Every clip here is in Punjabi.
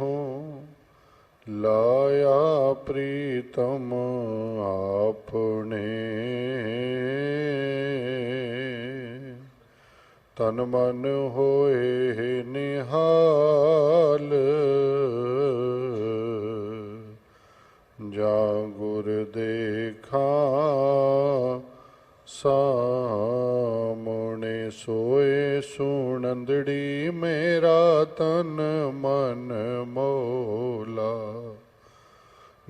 ਹੋ। ਲਾਇਆ ਪ੍ਰੀਤਮ ਆਪਣੇ। ਤਨ ਮਨ ਹੋਏ ਨਿਹਾਲ। ਜਾ ਗੁਰ ਦੇਖਾਂ ਸਾਮਣੇ ਸੋਏ ਸੁਣੰਦੜੀ ਮੇਰਾ ਤਨ ਮਨ ਮੋਲਾ।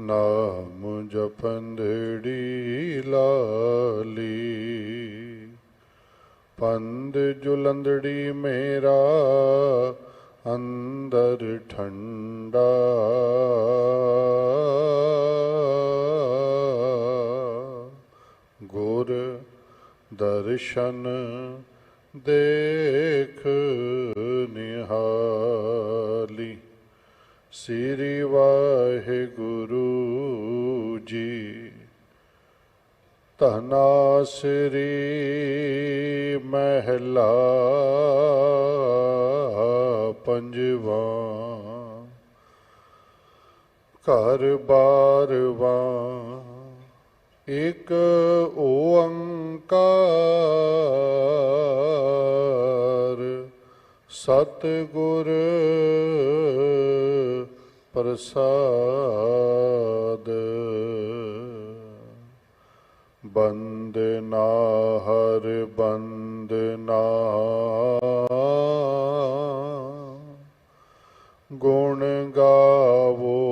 ਨਾਮ ਜਪੰਦੜੀ ਲਾਲੀ। ਪੰਦ ਜੁਲੰਦੜੀ ਮੇਰਾ ਅੰਦਰ ਠੰਡਾ। ਗੁਰ ਦਰਸ਼ਨ ਦੇਖ ਨਿਹਾਲੀ। ਸ੍ਰੀ ਵਾਹਿਗੁਰੂ ਜੀ। ਧਨਾ ਸ੍ਰੀ ਮਹਿਲਾ ਪੰਜਵਾ। ਘਰ ਬਾਰਵਾ। ਇਕ ਓੰਕਾਰ ਸਤਿਗੁਰ ਪ੍ਰਸਾਦ। ਬੰਦਨਾ ਹਰ ਬੰਦਨਾ ਗੁਣ ਗਾਵੋ।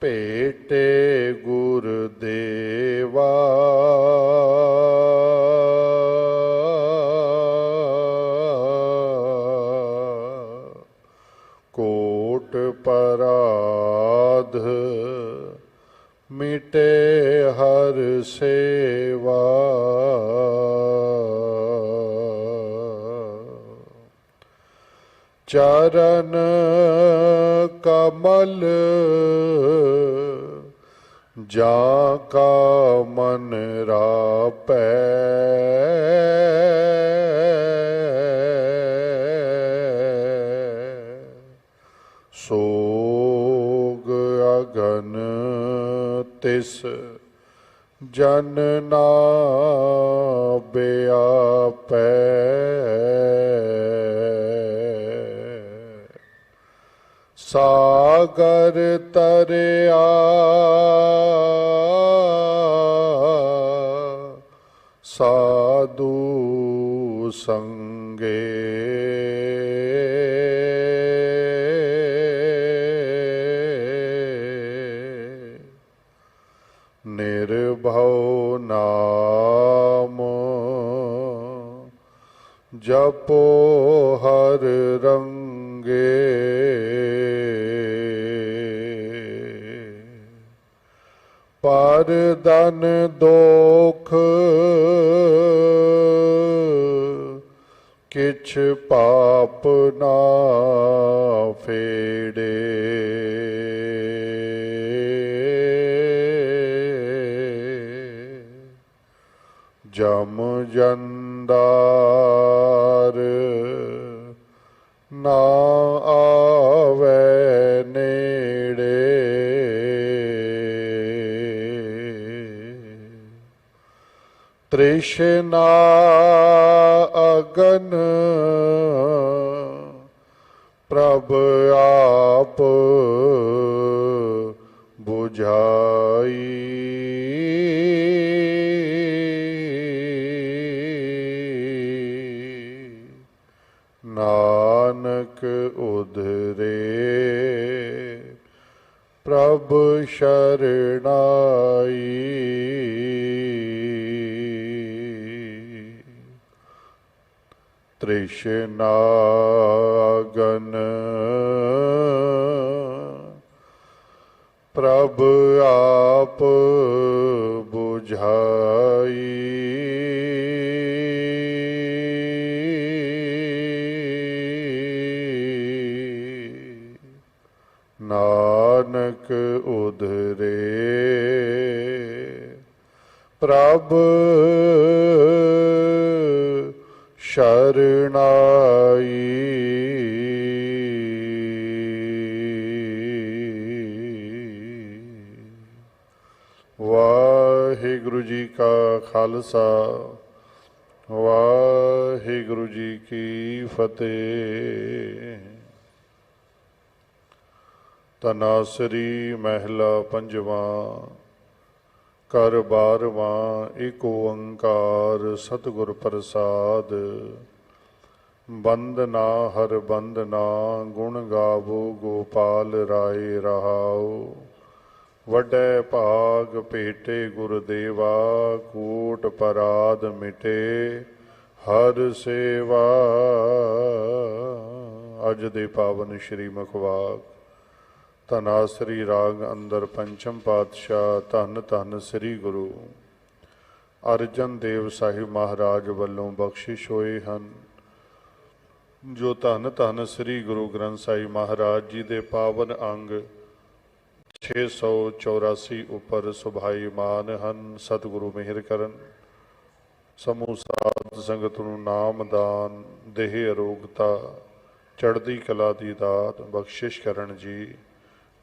ਭੇਟੇ ਗੁਰ ਦੇਵਾ ਕੋਟ ਪਰਾਧ ਮਿਟੇ ਹਰ ਸੇ ਚਰਨ ਕਮਲ ਜਾ ਕਾ ਮਨ ਰਾਪੈ। ਸੋਗ ਅਗਨ ਤਿਸ ਜਨ ਨਾ ਬਿਆਪੈ। ਸਾਗਰ ਤਰਿਆ। ਸਾਧੂ ਸੰਗੇ। ਨਿਰਭਉ ਨਾਮ ਜਪੋ ਹਰ ਰੰਗ ਪਰ ਦਨ ਦੋਖ ਕਿਛ ਪਾਪ ਨਾ ਫੇੜੇ। ਜਮ ਜੰਦਾਰ ਨਾ ਨੇੜੇ ਤ੍ਰਿਸ਼ਨਾ ਅਗਨ ਪ੍ਰਭ ਆਪ 부ਝਾਈ ਨਾਨਕ ਉਧਰੇ ਪ੍ਰਭ ਸ਼ਰਣਾਈ। ਤ੍ਰਿਸ਼ਨਾਗਨ ਪ੍ਰਭ ਆਪ 부ਝਾਈ ਪ੍ਰਭ ਸ਼ਰਣਾਈ ਵਾਹਿਗੁਰੂ ਜੀ ਕਾ ਖਾਲਸਾ ਵਾਹਿਗੁਰੂ ਜੀ ਕੀ ਫਤਿਹ। ਤਨਾਸਰੀ ਮਹਿਲਾ ਪੰਜਵਾਂ ਕਰ ਬਾਰਵਾਂ ਏਕ ਓੰਕਾਰ ਸਤਿਗੁਰ ਪ੍ਰਸਾਦ। ਬੰਦਨਾ ਹਰ ਬੰਦਨਾ ਗੁਣ ਗਾਵੋ ਗੋਪਾਲ ਰਾਏ ਰਹਾਉ। ਵੱਡੇ ਭਾਗ ਭੇਟੇ ਗੁਰਦੇਵਾ ਕੋਟ ਪਰਾਧ ਮਿਟੇ, ਹਰ ਸੇਵਾ। ਅੱਜ ਦੇ ਪਾਵਨ ਸ਼੍ਰੀ ਮੁਖਵਾਕ ਧਨਾਸਰੀ ਰਾਗ ਅੰਦਰ ਪੰਚਮ ਪਾਤਸ਼ਾਹ, ਧੰਨ ਧੰਨ ਸ੍ਰੀ ਗੁਰੂ। ਅਰਜਨ ਦੇਵ ਸਾਹਿਬ ਮਹਾਰਾਜ ਵੱਲੋਂ ਬਖਸ਼ਿਸ਼ ਹੋਏ ਹਨ। ਜੋ ਧੰਨ ਧੰਨ ਸ੍ਰੀ ਗੁਰੂ ਗ੍ਰੰਥ ਸਾਹਿਬ ਮਹਾਰਾਜ ਜੀ ਦੇ ਪਾਵਨ ਅੰਗ 684 ਉੱਪਰ ਸੁਭਾਈਮਾਨ ਹਨ, ਸਤਿਗੁਰੂ ਮਿਹਰ ਕਰਨ। ਸਮੂਹ ਸਾਧ ਸੰਗਤ ਨੂੰ ਨਾਮ ਦਾਨ, ਦੇਹ ਅਰੋਗਤਾ, ਚੜ੍ਹਦੀ ਕਲਾ ਦੀ ਦਾਤ ਬਖਸ਼ਿਸ਼ ਕਰਨ ਜੀ।